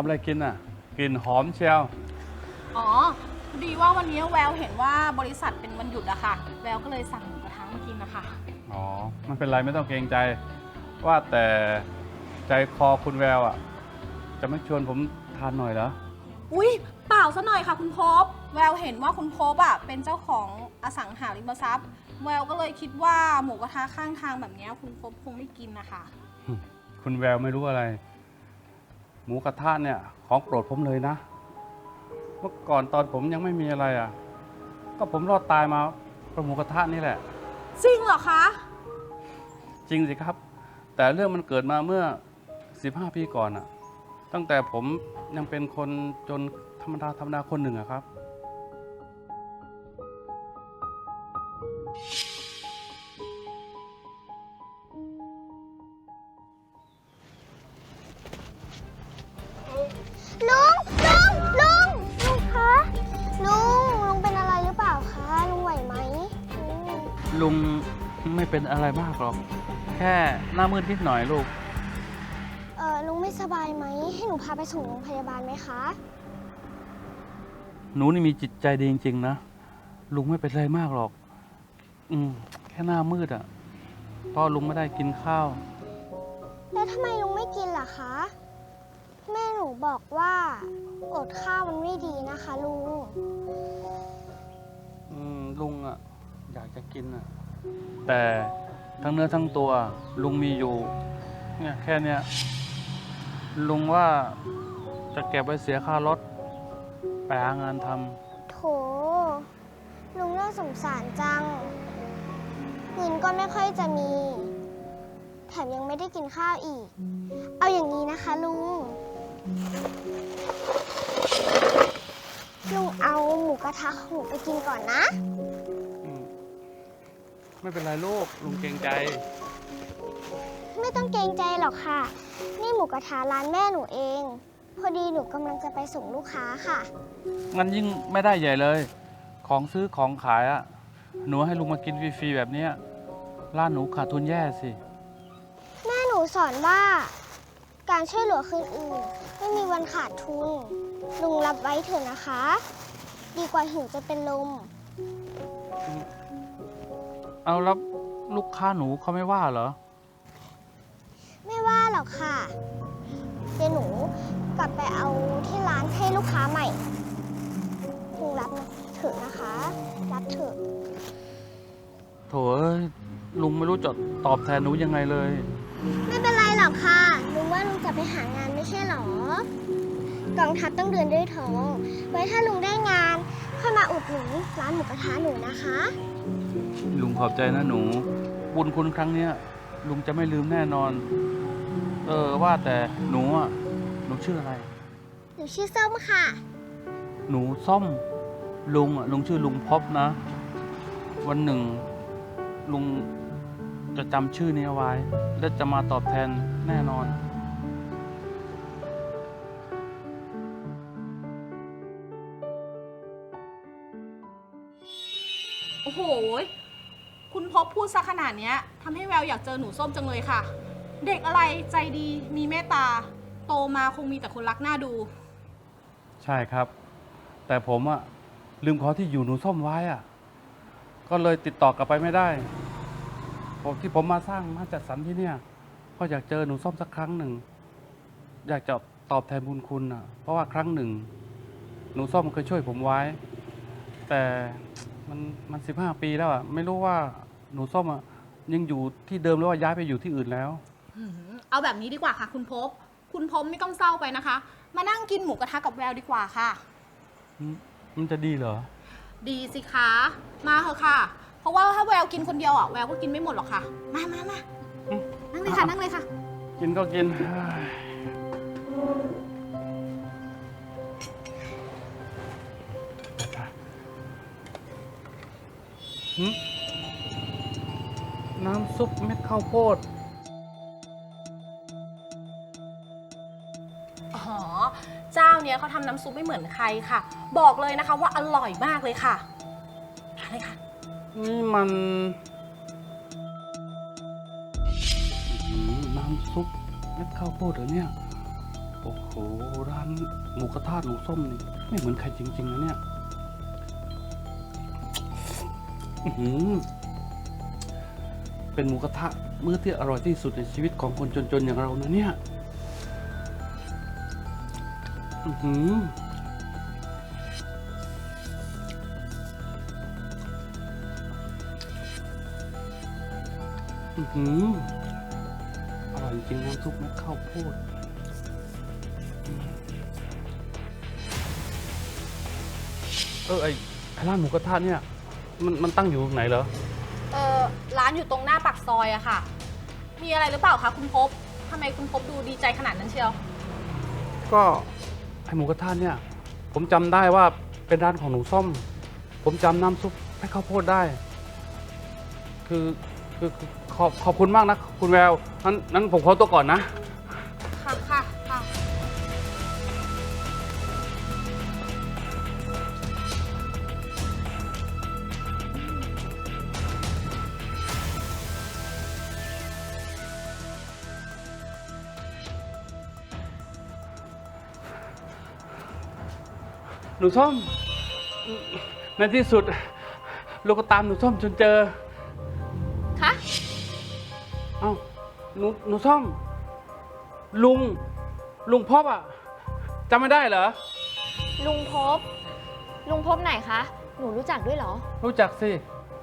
ทำอะไรกินอะกลิ่นหอมเชียว อ๋อพอดีว่าวันนี้แววเห็นว่าบริษัทเป็นวันหยุดอะค่ะ แววก็เลยสั่งหมูกระทะมากินนะคะ อ๋อไม่เป็นไรไม่ต้องเกรงใจ ว่าแต่ใจคอคุณแววอะ จะไม่ชวนผมทานหน่อยเหรอ อุ้ยเปล่าซะหน่อยค่ะคุณพบ แววเห็นว่าคุณพบอะเป็นเจ้าของอสังหาริมทรัพย์ แววก็เลยคิดว่าหมูกระทะข้างทางแบบเนี้ยคุณพบคงไม่กินนะคะ คุณแววไม่รู้อะไรห มูกระทะเนี่ยของโปรดผมเลยนะ เมื่อก่อนตอนผมยังไม่มีอะไรอะ ก็ผมรอดตายมาเพราะหมูกระทะนี่แหละ จริงเหรอคะ จริงสิครับ แต่เรื่องมันเกิดมาเมื่อ 15 ปีก่อนอะตั้งแต่ผมยังเป็นคนจนธรรมดาธรรมดาคนหนึ่งอะครับ ลุงไม่เป็นอะไรมากหรอก แค่หน้ามืดนิดหน่อยลูก เออลุงไม่สบายไหม ให้หนูพาไปส่งโรงพยาบาลไหมคะ หนูนี่มีจิตใจดีจริง ๆ นะ ลุงไม่เป็นไรมากหรอก อืม แค่หน้ามืดอะเพราะลุงไม่ได้กินข้าว แล้วทำไมลุงไม่กินล่ะคะ แม่หนูบอกว่าอดข้าวมันไม่ดีนะคะลุง อืม ลุงอะอยากจะกินอะแต่ทั้งเนื้อทั้งตัวลุงมีอยู่ เนี่ยแค่เนี้ยลุงว่าจะเก็บไว้เสียค่ารถไปหางานทโถลุงน่าสงสารจัง เงินก็ไม่ค่อยจะมี แถมยังไม่ได้กินข้าวอีก เอาอย่างนี้นะคะลุง ลุงเอาหมูกระทะของหนูไปกินก่อนนะำอืม ไม่เป็นไรลูกลุงเกรงใจ ไม่ต้องเกรงใจหรอกค่ะ นี่หมูกระทะร้านแม่หนูเอง พอดีหนูกำลังจะไปส่งลูกค้าค่ะ งั้นยิ่งไม่ได้ใหญ่เลย ของซื้อของขายอะหนูให้ลุงมากินฟรีๆแบบเนี้ยร้านหนูขาดทุนแย่สิ แม่หนูสอนว่า การช่วยเหลือคนอื่น ไม่มีวันขาดทุน ลุงรับไว้เถอะนะคะ ดีกว่าหิวจะเป็นลม เอาแล้วลูกค้าหนูเขาไม่ว่าเหรอ ไม่ว่าหรอกค่ะ เดี๋ยวหนูกลับไปเอาที่ร้านให้ลูกค้าใหม่ลุงรับเถอะนะคะ รับเถอะโถเอ้ยลุงไม่รู้จะตอบแทนหนูยังไงเลย ไม่เป็นไรหรอกค่ะลุงว่าลุงจะไปหางานไม่ใช่หรอ กองทัพต้องเดินด้วยท้อง ไว้ถ้าลุงได้งานค่อยมาอุดหนุนร้านหมูกระทะหนูนะคะ ลุงขอบใจนะหนู บุญคุณครั้งเนี้ยลุงจะไม่ลืมแน่นอน เออว่าแต่หนูอะหนูชื่ออะไร หนูชื่อส้มค่ะ หนูส้ม ลุงอะลุงชื่อลุงพบนะ วันหนึ่ง ลุงจะจำชื่อนี้เอาไว้ และจะมาตอบแทนแน่นอน ซะขนาดเนี้ยทำให้แววอยากเจอหนูส้มจังเลยค่ะ เด็กอะไรใจดีมีเมตตา โตมาคงมีแต่คนรักหน้าดู ใช่ครับ แต่ผมอะลืมขอที่อยู่หนูส้มไว้อะก็เลยติดต่อกลับไปไม่ได้ผมที่ผมมาสร้างมาจัดสรรที่เนี่ยก็อยากเจอหนูส้มสักครั้งหนึ่ง อยากจะตอบแทนบุญคุณอะเพราะว่าครั้งหนึ่ง หนูส้มเคยช่วยผมไว้ แต่มันมันสิบห้าปีแล้วอะไม่รู้ว่า หนูส้มอะยังอยู่ที่เดิมหรือว่าย้ายไปอยู่ที่อื่นแล้ว หือเอาแบบนี้ดีกว่าค่ะ คุณพบ คุณพบไม่ต้องเศร้าไปนะคะ มานั่งกินหมูกระทะกับแววดีกว่าค่ะมันจะดีเหรอ ดีสิคะ มาเถอะค่ะ เพราะว่าถ้าแววกินคนเดียวอะแววก็กินไม่หมดหรอกค่ะ มามามาอืม นั่งเลยค่ะนั่งเลยค่ะ กินก็กินเฮ้ยหึ น้ำซุปเม็ดข้าวโพด อ๋อ เจ้าเนี้ยเขาทำน้ำซุปไม่เหมือนใครค่ะ บอกเลยนะคะว่าอร่อยมากเลยค่ะทานเลยค่ะ นี่มันอื้อหือน้ำซุปเม็ดข้าวโพดเหรอเนี่ย โอ้โห ร้านหมูกระทะหนูส้มนี่ไม่เหมือนใครจริงๆนะเนี่ย อื้อหือ เป็นหมูกระทะมื้อที่อร่อยที่สุดในชีวิตของคนจนๆอย่างเรานะเนี่ยอือหืออือหืออร่อยจริงน้ำซุปเม็ดข้าวโพดเออไอไอร้านหมูกระทะเนี่ย มันมันตั้งอยู่ไหนเหรอ เออ ร้านอยู่ตรงหน้าปากซอยอะค่ะ มีอะไรหรือเปล่าคะคุณพบทำไมคุณพบดูดีใจขนาดนั้นเชียว ก็ไอหมูกระทะเนี่ย ผมจำได้ว่าเป็นร้านของหนูส้ม ผมจำน้ำซุปให้ข้าวโพดได้ คือคือคือขอบขอบคุณมากนะ คุณแววนั้นนั้นผมขอตัวก่อนนะค่ะ หนูส้ม ในที่สุดลูกก็ตามหนูส้มจนเจอ คะเอ้าหนูหนูส้ม ลุง ลุงพบอะจำไม่ได้เหรอ ลุงพบ ลุงพบไหนคะ หนูรู้จักด้วยเหรอ รู้จักสิ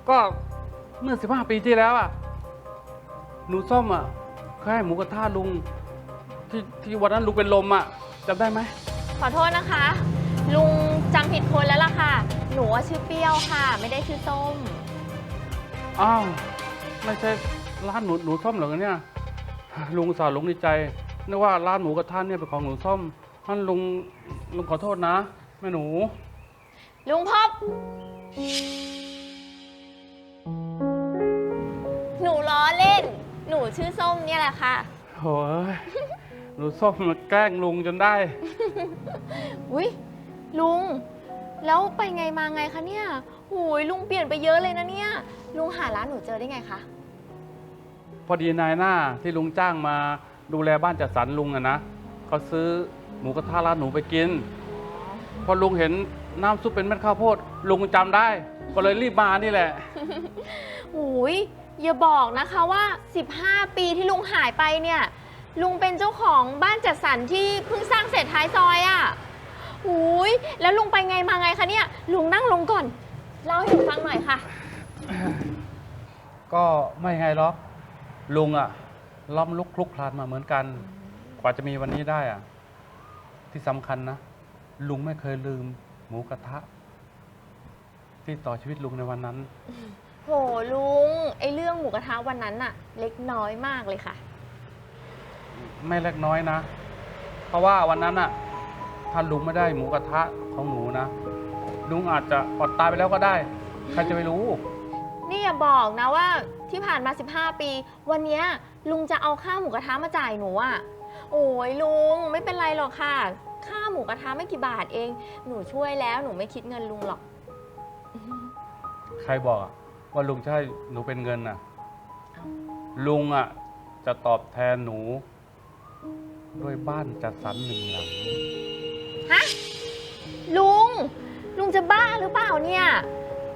ก็เมื่อ 15 ปีที่แล้วอะ หนูส้มอะเคยให้หมูกระทะลุง ที่ที่วันนั้นลุงเป็นลมอะจำได้ไหม ขอโทษนะคะ ลุง จำผิดคนแล้วล่ะค่ะ หนูว่าชื่อเปรี้ยวค่ะ ไม่ได้ชื่อส้ม อ้าว ไม่ใช่ร้านหนูหนูส้มเหรอเนี่ย ลุงอุตสาวลุงดีใจนึกว่าร้านหมูกระทะเนี่ยเป็นของหนูส้มท่านลุงลุงขอโทษนะแม่หนู ลุงพบหนูล้อเล่น หนูชื่อส้มเนี่ยแหละค่ะ โอ้ยหนูส้มมาแกล้งลุงจนได้ อุ้ย ลุง แล้วไปไงมาไงคะเนี่ยหูยลุงเปลี่ยนไปเยอะเลยนะเนี่ย ลุงหาร้านหนูเจอได้ไงคะ พอดีนายหน้าที่ลุงจ้างมาดูแลบ้านจัดสรรลุงอะนะเขาซื้อหมูกระทะร้านหนูไปกิน พอลุงเห็นน้ำซุปเป็นเม็ดข้าวโพด ลุงจำได้ ก็เลยรีบมานี่แหละ หูยอย่าบอกนะคะว่า 15 ปีที่ลุงหายไปเนี่ย ลุงเป็นเจ้าของบ้านจัดสรรที่เพิ่งสร้างเสร็จท้ายซอยอะ่ะ หูยแล้วลุงไปไงมาไงคะเนี่ย ลุงนั่งลงก่อน เล่าให้หนูฟังหน่อยค่ะ ก็ไม่ไงหรอกลุงอะล้อมลุกคลุกคลานมาเหมือนกัน กว่าจะมีวันนี้ได้อะที่สำคัญนะ ลุงไม่เคยลืมหมูกระทะ ที่ต่อชีวิตลุงในวันนั้น โหลุง ไอเรื่องหมูกระทะวันนั้นน่ะ เล็กน้อยมากเลยค่ะ ไม่เล็กน้อยนะ เพราะว่าวันนั้นอะ ถ้าลุงไม่ได้หมูกระทะของหนูนะลุงอาจจะอดตายไปแล้วก็ได้ ใครจะไปรู้ นี่อย่าบอกนะว่าที่ผ่านมา 15 ปี วันเนี้ยลุงจะเอาค่าหมูกระทะมาจ่ายหนูอะโอ้ยลุงไม่เป็นไรหรอกค่ะ ค่าหมูกระทะไม่กี่บาทเอง หนูช่วยแล้วหนูไม่คิดเงินลุงหรอก ใครบอกอะว่าลุงจะให้หนูเป็นเงินน่ะลุงอะจะตอบแทนหนู ด้วยบ้านจัดสรรหนึ่งหลัง ฮะ ลุง ลุงจะบ้าหรือเปล่าเนี่ย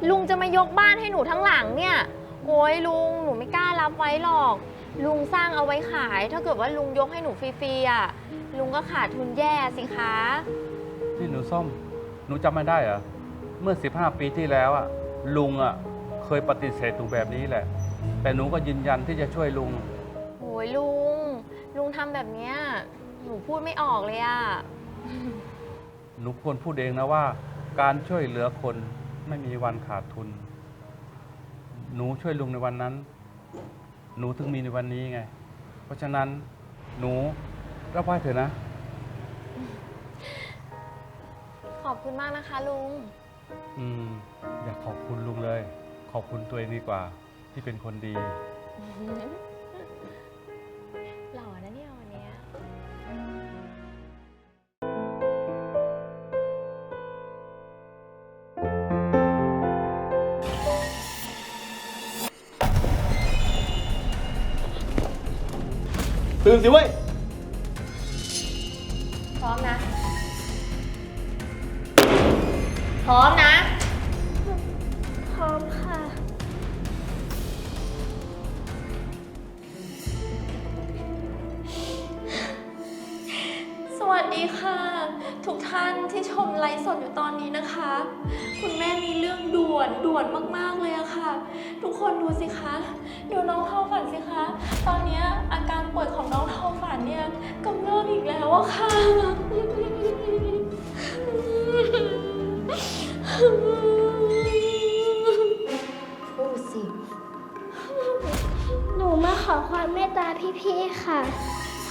ลุงจะมายกบ้านให้หนูทั้งหลังเนี่ย โอ้ยลุง หนูไม่กล้ารับไว้หรอก ลุงสร้างเอาไว้ขาย ถ้าเกิดว่าลุงยกให้หนูฟรีๆอะ ลุงก็ขาดทุนแย่สิคะนี่หนูส้ม หนูจำไม่ได้เหรอ เมื่อ 15 ปีที่แล้วอะลุงอะเคยปฏิเสธหนูแบบนี้แหละ แต่หนูก็ยืนยันที่จะช่วยลุง โอ้ยลุง ลุงทำแบบเนี้ย หนูพูดไม่ออกเลยอะ หนูควรพูดเองนะว่า การช่วยเหลือคนไม่มีวันขาดทุน หนูช่วยลุงในวันนั้น หนูถึงมีในวันนี้ไง เพราะฉะนั้นหนูรับไว้เถอะนะ ขอบคุณมากนะคะลุง อืม อยากขอบคุณลุงเลย ขอบคุณตัวเองดีกว่าที่เป็นคนดี ตื่นสิเว้ย พร้อมนะ พร้อมนะ พร้อมค่ะ ท่านที่ชมไลฟ์สดอยู่ตอนนี้นะคะ คุณแม่มีเรื่องด่วนด่วนมากๆเลยอะค่ะ ทุกคนดูสิคะดูน้องเท่าฝันสิคะ ตอนเนี้ยอาการป่วยของน้องเท่าฝันเนี่ยกำเริบอีกแล้วอะค่ะ พูดสิ หนูมาขอความเมตตาพี่ๆค่ะ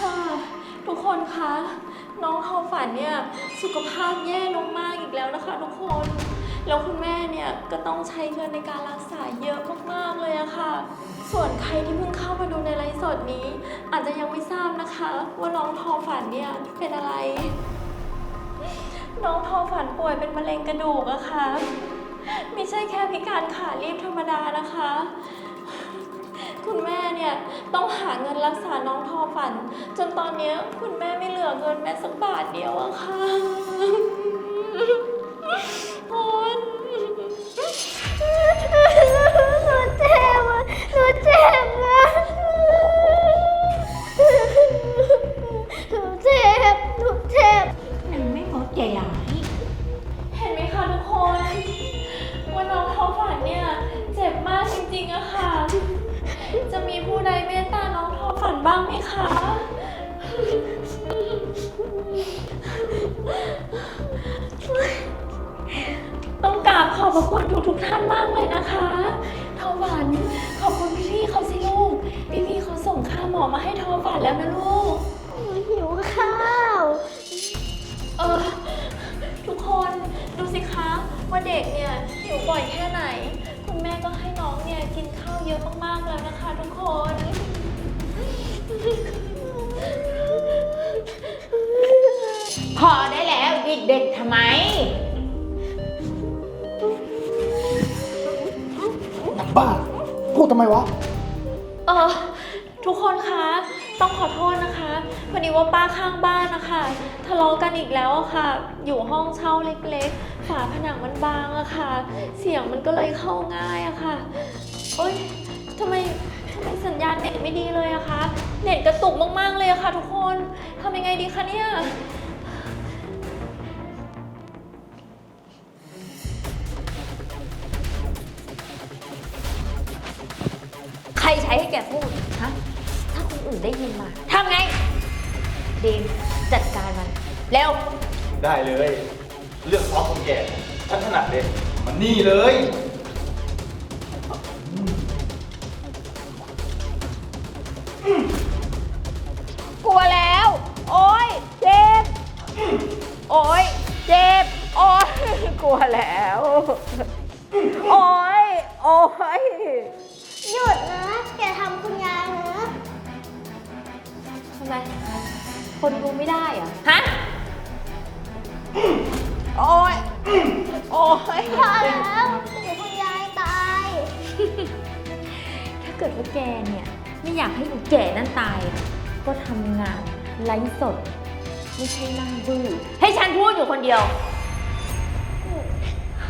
ค่ะ ทุกคนคะ น้องทอฝันเนี่ยสุขภาพแย่ลงมากอีกแล้วนะคะทุกคน แล้วคุณแม่เนี่ยก็ต้องใช้เงินในการรักษาเยอะมากๆเลยอะค่ะ ส่วนใครที่เพิ่งเข้ามาดูในไลฟ์สดนี้ อาจจะยังไม่ทราบนะคะ ว่าน้องทอฝันเนี่ยเป็นอะไร น้องทอฝันป่วยเป็นมะเร็งกระดูกอะค่ะ ไม่ใช่แค่พิการขาลีบธรรมดานะคะ คุณแม่เนี่ยต้องหาเงินรักษาน้องทอฝัน จนตอนเนี้ยคุณแม่ไม่เหลือเงินแม้สักบาทเดียวอะค่ะพนหนูเจ็บอะหนูเจ็บ เด็กทำไม บ้า พูดทำไมวะ เออทุกคนคะ ต้องขอโทษนะคะพอดีว่าป้าข้างบ้านนะคะทะเลาะกันอีกแล้วอะค่ะ อยู่ห้องเช่าเล็กๆ ฝาผนังมันบางอะค่ะ เสียงมันก็เลยเข้าง่ายอะค่ะโอ๊ยทำไมทำไมสัญญาณเน็ตไม่ดีเลยอะคะ เน็ตกระตุกมากๆเลยอะค่ะ ทุกคนทำยังไงดีคะเนี่ย ใครใช้ให้แกพูดฮะถ้าคนอื่นได้ยินมาทำไงดีมจัดการมันเร็วได้เลยเรื่องซอฟคนแก่ฉันถนัดเลยมันนี่เลย กลัวแล้ว โอ้ยเจ็บโอ้ยเจ็บโอ้ยกลัวแล้ว โอ้ยโอ้ยหยุดนะ ไม คนดูไม่ได้เหรอะฮะ โอ้ยโอ้ยพอแล้วเดี๋ยวคุณยายตาย ถ้าเกิดว่าแกเนี่ย ไม่อยากให้อีแก่นั่นตาย ก็ทำงานไลฟ์สด ไม่ใช่นั่งบื้อให้ฉันพูดอยู่คนเดียว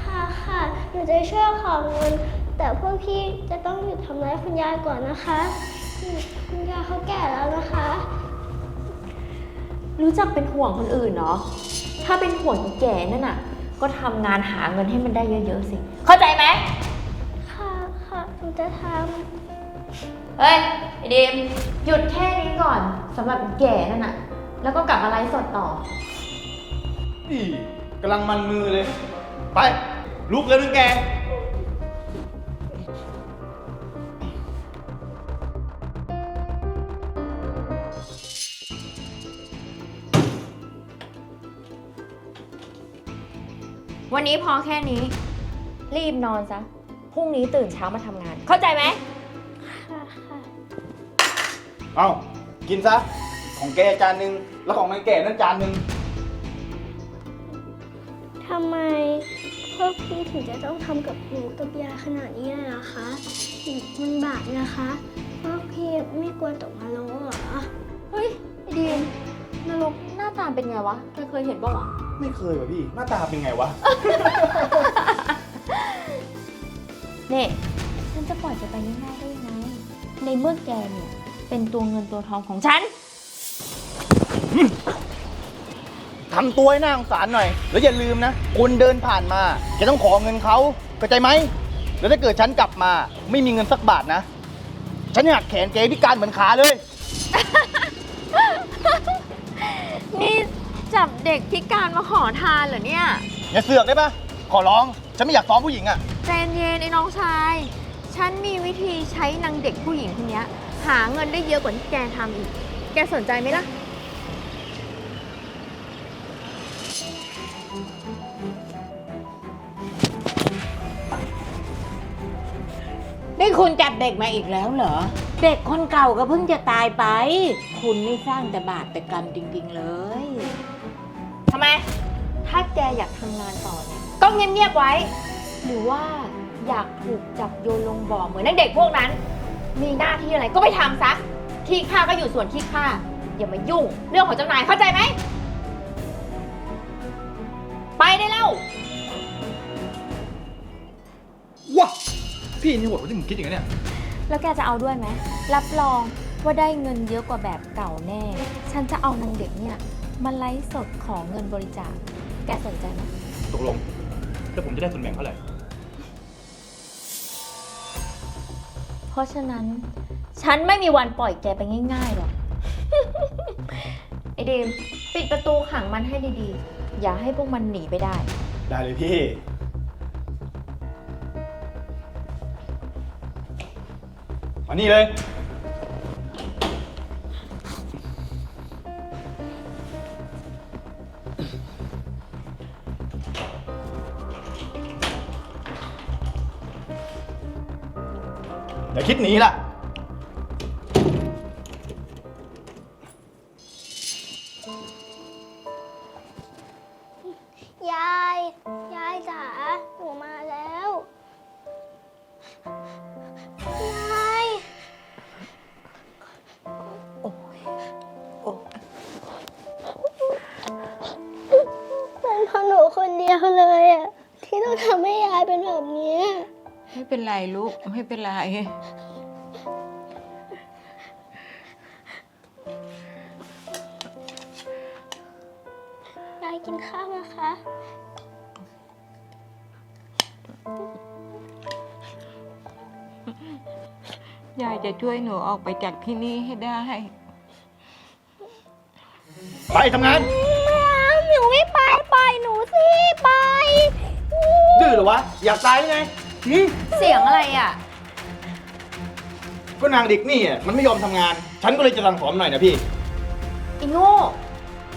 ค่ะค่ะหนูจะช่วยขอเงิน แต่พวกพี่จะต้องหยุดทำร้ายคุณยายก่อนนะคะ คุณยายเขาแก่แล้วนะคะ รู้จักเป็นห่วงคนอื่นเนาะถ้าเป็นห่วงอีแก่นั่นน่ะ ก็ทำงานหาเงินให้มันได้เยอะๆสิ เข้าใจไหม ค่ะค่ะหนูจะทเฮ้ยไอเดมหยุดแค่นี้ก่อนสำหรับอีแก่นั่นน่ะ แล้วก็กลับมาไลฟ์สดต่ออีกำลังมันมือเลย ไป ลุกแล้วนึงแก วันนี้พอแค่นี้ รีบนอนซะ พรุ่งนี้ตื่นเช้ามาทำงาน เข้าใจไหมำค่ะค่ะเอ้ากินซะ ของแกจานหนึ่งแล้วของนายแก่นั่นจานหนึ่งทำไมพวกพี่ถึงจะต้องทำกับหนูกับยายขนาดนี้เลยล่ะคะมันบาปนะคะพวกพี่ไม่กลัวตกนรกเหรอ เฮ้ยไอเดีมนรกหน้าตาเป็นไงวะ แกเคยเห็นปะวะ ไม่เคยว่ะพี่ หน้าตาเป็นไงวะ เนี่ยฉันจะปล่อยแกไปง่ายๆได้ยังไง ในเมื่อแกเนี่ย เป็นตัวเงินตัวทองของฉัน ทำตัวให้น่าสงสารหน่อย แล้วอย่าลืมนะคุณเดินผ่านมาจะต้องขอเงินเขาเข้าใจไหม แล้วถ้าเกิดฉันกลับมา ไม่มีเงินสักบาทนะ ฉันหักแขนเกพิการเหมือนขาเลย จับเด็กพิการมาขอทานเหรอเนี่ย อย่าเสือกได้ปะขอร้องฉันไม่อยากฟ้องผู้หญิงอะใจเย็นๆไอ้น้องชาย ฉันมีวิธีใช้นางเด็กผู้หญิงคนเนี้ย หาเงินได้เยอะกว่าที่แกทำอีก แกสนใจไหมล่ะ นี่คุณจับเด็กมาอีกแล้วเหรอ เด็กคนเก่าก็เพิ่งจะตายไป คุณนี่สร้างแต่บาปแต่กรรมจริง ๆ เลย ทำไม ถ้าแกอยากทำงานต่อเนี่ยก็เงียบๆไว้ หรือว่าอยากถูกจับโยนลงบ่อเหมือนนักเด็กพวกนั้น มีหน้าที่อะไรก็ไปทำซะที่ข้าก็อยู่ส่วนที่ข้าอย่ามายุ่ง เรื่องของเจ้านายเข้าใจไหม ไปได้แล้ว ว้าพี่นี่โหดกว่าที่ผมคิดอย่างนี้เนี่ย แล้วแกจะเอาด้วยไหม รับรองว่าได้เงินเยอะกว่าแบบเก่าแน่ ฉันจะเอานางเด็กเนี่ย มาไลฟ์สดของเงินบริจาค แกสนใจไหมตกลงแล้วผมจะได้ส่วนแบ่งเท่าไหร่ เพราะฉะนั้น ฉันไม่มีวันปล่อยแกไปง่าย ๆ หรอก ไอเดมปิดประตูขังมันให้ดีๆ อย่าให้พวกมันหนีไปได้ ได้เลยพี่ มานี่เลย อย่าคิดหนีล่ะ กินข้าวนะคะ ยายจะช่วยหนูออกไปจากที่นี่ให้ได้ ไปทำงานไม่เอาหนูไม่ไปปล่อยหนูสิไป ดื้อเหรอวะ อยากตายหรือไงหืมเสียงอะไรอะ ก็นางเด็กนี่อะมันไม่ยอมทำงาน ฉันก็เลยจะสั่งสอนหน่อยนะพี่ ไอ้โง่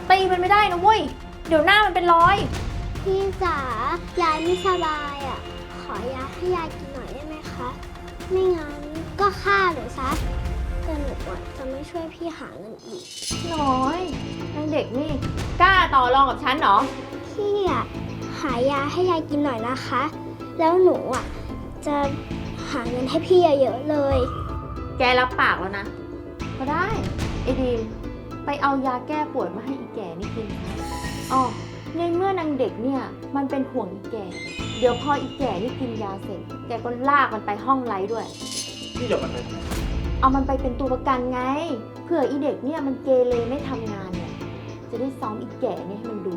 ตีมันไม่ได้นะเว้ย เดี๋ยวหน้ามันเป็นรอย พี่จ๋ายายไม่สบายอะ ขอยาให้ยายกินหน่อยได้ไหมคะ ไม่งั้นก็ฆ่าหนูซะแต่หนูอะจะไม่ช่วยพี่หาเงินอีก น้อยนางเด็กนี่ กล้าต่อรองกับฉันเหรอ พี่อะหายาให้ยายกินหน่อยนะคะ แล้วหนูอะจะหาเงินให้พี่เยอะๆเลย แกรับปากแล้วนะ ก็ได้ไอ้ดีมไปเอายาแก้ปวดมาให้อีแก่นี่กิน อ๋อในเมื่อนางเด็กเนี่ยมันเป็นห่วงอีแก่ เดี๋ยวพออีแก่นี่กินยาเสร็จ แกก็ลากมันไปห้องไร้ด้วย พี่จะมันไปทำไมเอามันไปเป็นตัวประกันไง เผื่ออีเด็กเนี่ยมันเกเรไม่ทำงานเนี่ยจะได้ซ้อมอีแก่เนี่ยให้มันดู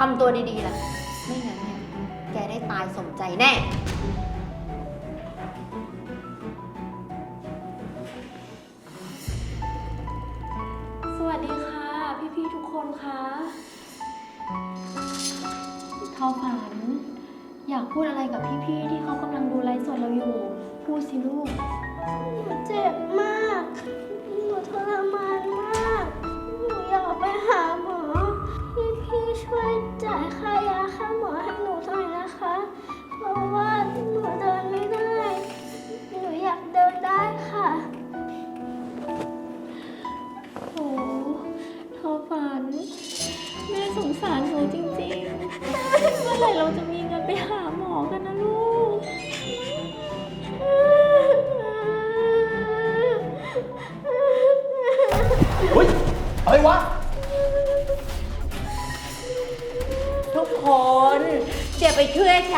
ทำตัวดีๆล่ะ ไม่งั้นเนี่ยแกได้ตายสมใจแน่ สวัสดีค่ะ พี่ๆทุกคนคะทอฝัน อยากพูดอะไรกับพี่ๆที่เขากำลังดูไลฟ์สดเราอยู่ พูดสิลูก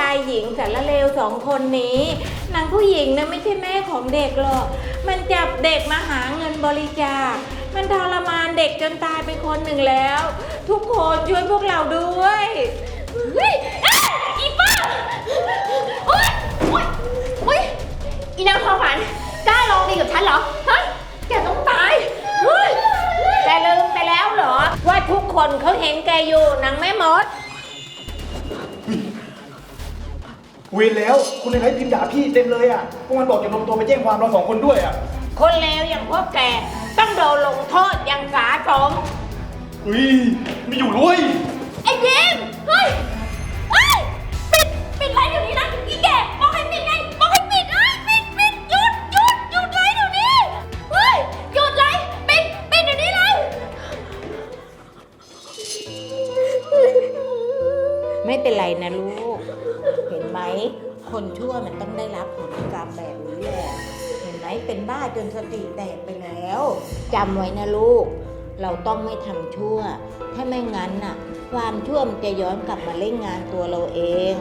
ายหญิงสารเลวสองคนนี้นางผู้หญิงนะไม่ใช่แม่ของเด็กหรอก มันจับเด็กมาหาเงินบริจาค มันทรมานเด็กจนตายไปคนหนึ่งแล้ว ทุกคนช่วยพวกเราด้วยเฮ้ยเอ้ยอีป้าโอ๊ยโอ๊ยโอ๊ยอีนางความฝันกล้าลองดีกับฉันเหรอฮะแกต้องตายเฮ้ยแต่ลืมไปแล้วเหรอ ว่าทุกคนเขาเห็นแกอยู่นางแม่มด เวรแล้วคุณในไลฟ์พิมพ์ด่าพี่เต็มเลยอะพวกมันบอกจะลงตัวไปแจ้งความเราสองคนด้วยอะคนเลวอย่างพวกแกต้องโดนลงโทษอย่างสาสมอุ้ยไม่อยู่ด้วย ต้องไม่ทำชั่ว ถ้าไม่งั้นน่ะ ความชั่วมันจะย้อนกลับมาเล่นงานตัวเราเอง